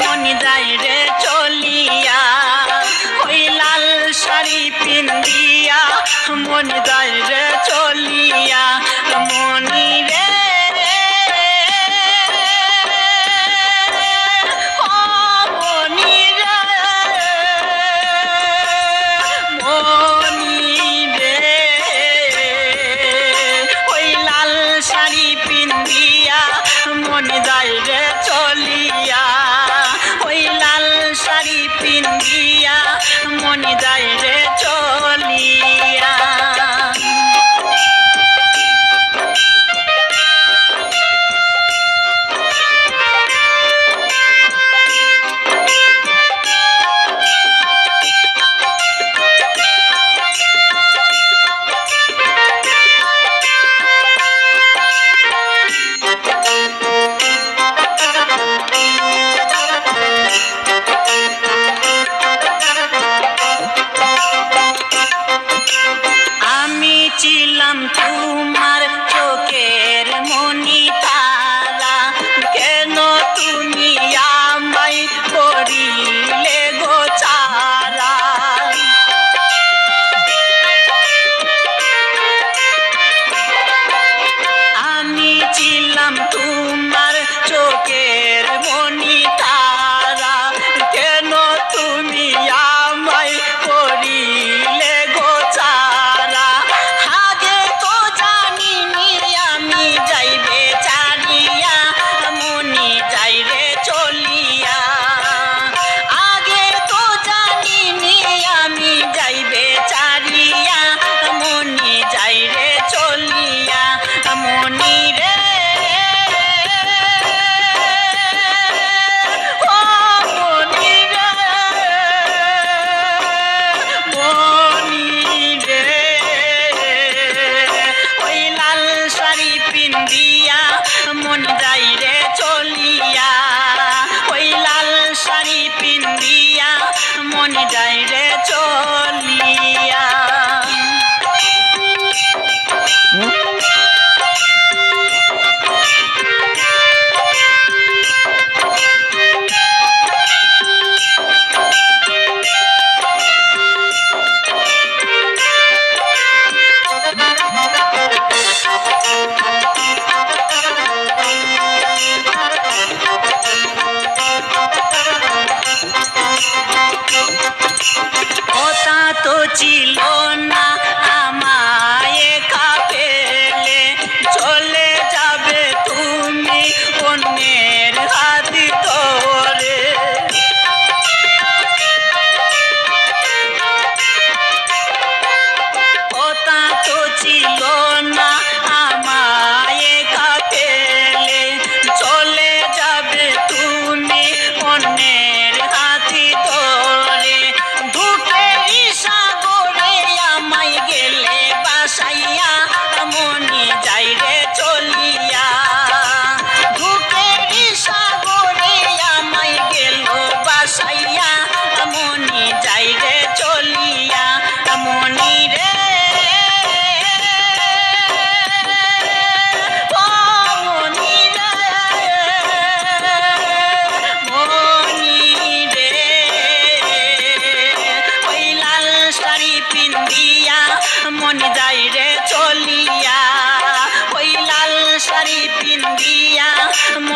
মন যায় রে চলিয়া ওই লাল শাড়ি পিন্দিয়া মন যায় রে চলিয়া money, daddy. I'm too much. ছিল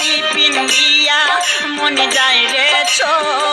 শাড়ি পিন্দিয়া মনে যায় রে ছোট